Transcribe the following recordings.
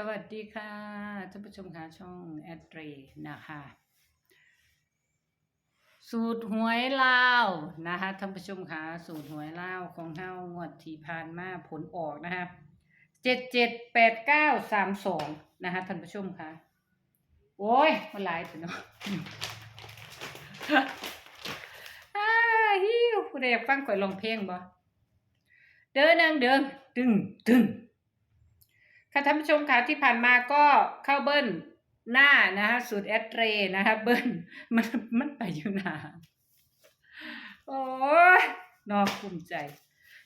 สวัสดีค่ะท่านผู้ชมค่ะช่องแอดเรนะคะ สูตรหวยลาวนะคะท่านผู้ชมค่ะสูตรหวยลาวของเฮางวดที่ผ่านมาผลออกนะคะเจ็ดเจ็ดแปดเก้าสามสองนะคะท่านผู้ชมค่ะ โอ้ยมันหลายถึงเนาะอาฮิวผู้ใดอยกฟังข่อยร้องเพลงบ่เดินนางเดินตึงตึง ค่ะท่านผู้ชมคะที่ผ่านมาก็เข้าเบิ้ลหน้านะคะสูตรแอดเรนะคะเบิ้ลมันมันไปอยู่หนาโอ้ยนอภูมิใจ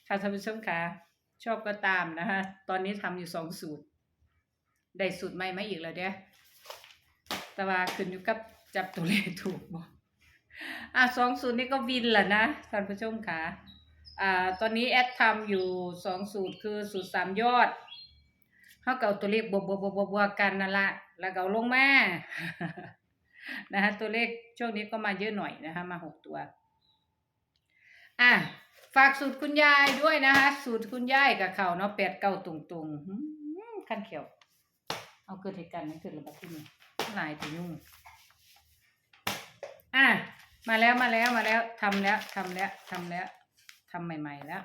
ค่ะท่านผู้ชมคะชอบก็ตามนะคะตอนนี้ทำอยู่สองสูตร ได้สูตรใหม่มาอีกแล้วเด้อแต่ว่าขึ้นอยู่กับจับตัวเลขถูกบ่อะสองสูตรนี้ก็วินแหละนะท่านผู้ชมคะอ่าตอนนี้แอดทำอยู่สองสูตรคือสูตรสามยอด เขาก็เอาตัวเลขบวกบวกบวกบวกบวกกันนั่นละแล้วก็เอาลงมานะฮะตัวเลขช่วงนี้ก็มาเยอะหน่อยนะคะ มาหกตัว อะฝากสูตรคุณยายด้วยนะคะ สูตรคุณยายกับเขาเนาะแปดเก้าตรงตรงขั้นเขียว เอาเกิดเหตุการณ์นั้นเกิดระบาดที่นี่ลายถึงยุ่งอะมาแล้วมาแล้วมาแล้วทำแล้วทำแล้วทำแล้วทำใหม่ ๆ แล้ว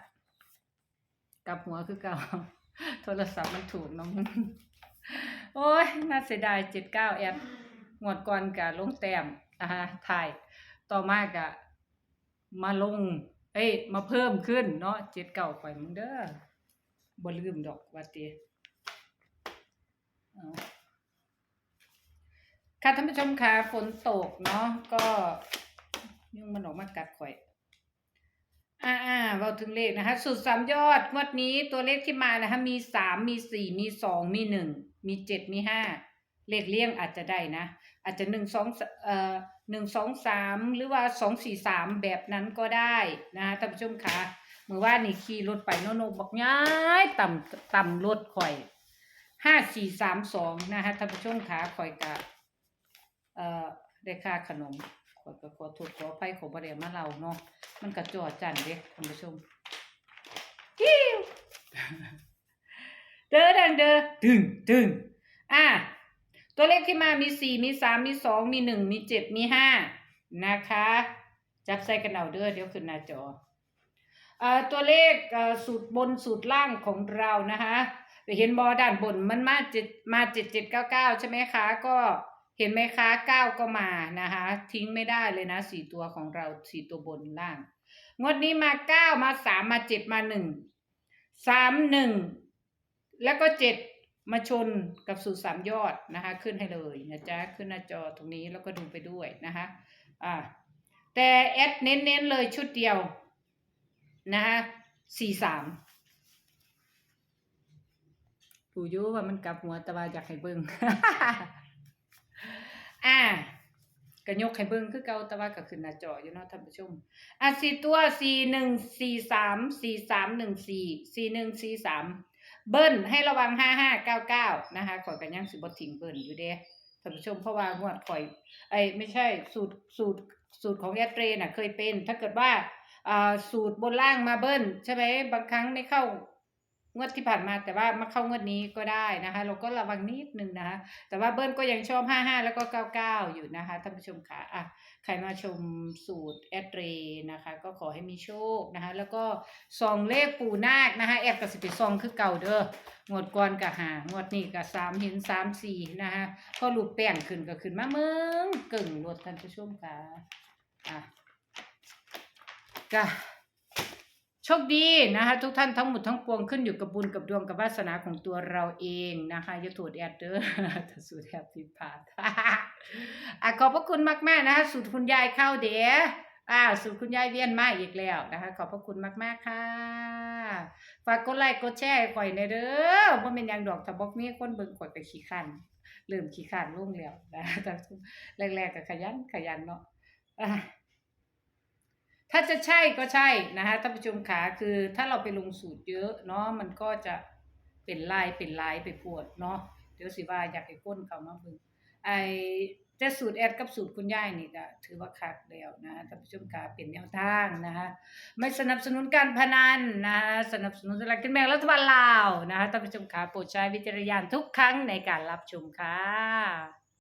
กลับหัวคือเก่า โทรศัพท์มันถูกน้อง โอ้ยน่าเสียดายเจ็ดเก้าแอดงวดก่อนกะลงแต้มนะคะถ่าย ต่อมากะมาลง เอ้ย มาเพิ่มขึ้นเนาะเจ็ดเก้าข่อยมึงเด้อบ่ลืมดอกว่าติเอาค่ะท่านผู้ชมค่ะฝนตกเนาะก็ยุ่งมันออกมากัดข่อย อ่าอ่าเราถึงเลขนะคะสูตรสามยอดงวดนี้ตัวเลขที่มานะคะ มีสามมีสี่มีสองมีหนึ่งมีเจ็ดมีห้าเลขเลี่ยงอาจจะได้นะ อาจจะหนึ่งสองเอ่อหนึ่งสองสามหรือว่าสองสี่สามแบบนั้นก็ได้นะคะท่านผู้ชมคะเมื่อว่านี่ขี่รถไปโนโนบอกย้ายต่ำต่ำรถข่อยห้าสี่สามสองนะคะท่านผู้ชมคะข่อยกะเอ่อได้ค่าขนมข่อยก็ขอโทษขออภัยขอบริเวมาเราเนาะ มันกระจอจันเด็กท่านผู้ชมกิ้วเด้อดังเด้อตึงตึงอะตัวเลขที่มามีสี่มีสามมีสองมีหนึ่งมีเจ็ดมีห้านะคะ จับใส่กันเอาเด้อเดี๋ยวขึ้นหน้าจอเอ่อตัวเลขเอ่อสูตรบนสูตรล่างของเรานะคะไปเห็นบอด้านบนมันมาเจ็ดมาเจ็ดเจ็ดเก้าเก้าใช่ไหมคะ ก็เห็นไหมคะเก้าก็มานะคะ ทิ้งไม่ได้เลยนะสี่ตัวของเราสี่ตัวบนล่าง งวดนี้มาเก้ามาสามมาเจ็ดมาหนึ่งสามหนึ่งแล้วก็เจ็ดมาชนกับสูตรสามยอดนะคะ ขึ้นให้เลยนะจ๊ะขึ้นหน้าจอตรงนี้แล้วก็ดูไปด้วยนะคะอ่าแต่แอดเน้นๆเลยชุดเดียวนะคะสี่สามปูอยูว่ามันกลับหัวแต่ว่าอยากให้เบิ่ง ก็ยกให้เบิ่งคือเก่าแต่ว่าก็ขึ้นหน้าจออยู่เนาะท่านผู้ชมอะสี่ตัวสี่หนึ่งสี่สามสี่สามหนึ่งสี่สี่หนึ่งสี่สามเบิ้ลให้ระวังห้าห้าเก้าเก้านะคะข่อยกันยังสิบทิ้งเบิ้ลอยู่เด้ท่านผู้ชมเพราะว่างวดข่อยไอ้ไม่ใช่สูตรสูตรสูตรของแอดเรน่ะเคยเป็น ถ้าเกิดว่าอ่าสูตรบนล่างมาเบิ้ลใช่ไหมบางครั้งไม่เข้า งวดที่ผ่านมาแต่ว่ามาเข้างวดนี้ก็ได้นะคะ เราก็ระวังนิดนึงนะคะ แต่ว่าเบิ้ลก็ยังชอบห้าห้าแล้วก็เก้าเก้าอยู่นะคะท่านผู้ชมคะอะใครมาชมสูตรแอดเรนะคะ ก็ขอให้มีโชคนะคะ แล้วก็ซองเลขปูนาคนะคะแอดกับสิบซองคือเก่าเด้องวดก่อนกับหางวดนี้กับสามเห็นสามสี่นะคะพอรูปแป้งขึ้นก็ขึ้นมาเมืองกึ่งรถท่านผู้ชมคะอะก็ โชคดีนะคะ ทุกท่านทั้งหมดทั้งปวงขึ้นอยู่กับบุญกับดวงกับวาสนาของตัวเราเองนะคะอย่าโทษแอดเด้อถ้าสูตรแอดผิดพาดอะขอบพระคุณมากๆนะคะสูตรคุณยายเข้าเดี๋ยวอ่าสูตรคุณยายเวียนมาอีกแล้วนะคะ ขอบพระคุณมากๆค่ะ ฝากกดไลค์กดแชร์ข่อยในเด้อบ่แม่นยังดอกถ้าบอกมีคนเบิ่งข่อยก็ขี้คันเริ่มขี้คันลงแล้วนะแต่แรกๆก็ขยันขยันเนาะะ ถ้าจะใช่ก็ใช่นะคะท่านผู้ชมขาคือถ้าเราไปลงสูตรเยอะเนาะมันก็จะเป็นลายเป็นลายไปปวดเนาะเดี๋ยวสิว่าอยากให้ก้นเขามาเบิ่งไอแต่สูตรแอดกับสูตรคุณยายนี่ก็ถือว่าคักแล้วนะท่านผู้ชมค่ะเป็นแนวทางนะคะไม่สนับสนุนการพนันนะคะสนับสนุนสลากกินแบ่งรัฐบาลลาวนะคะท่านผู้ชมค่ะโปรดใช้วิจารณญาณทุกครั้งในการรับชมค่ะ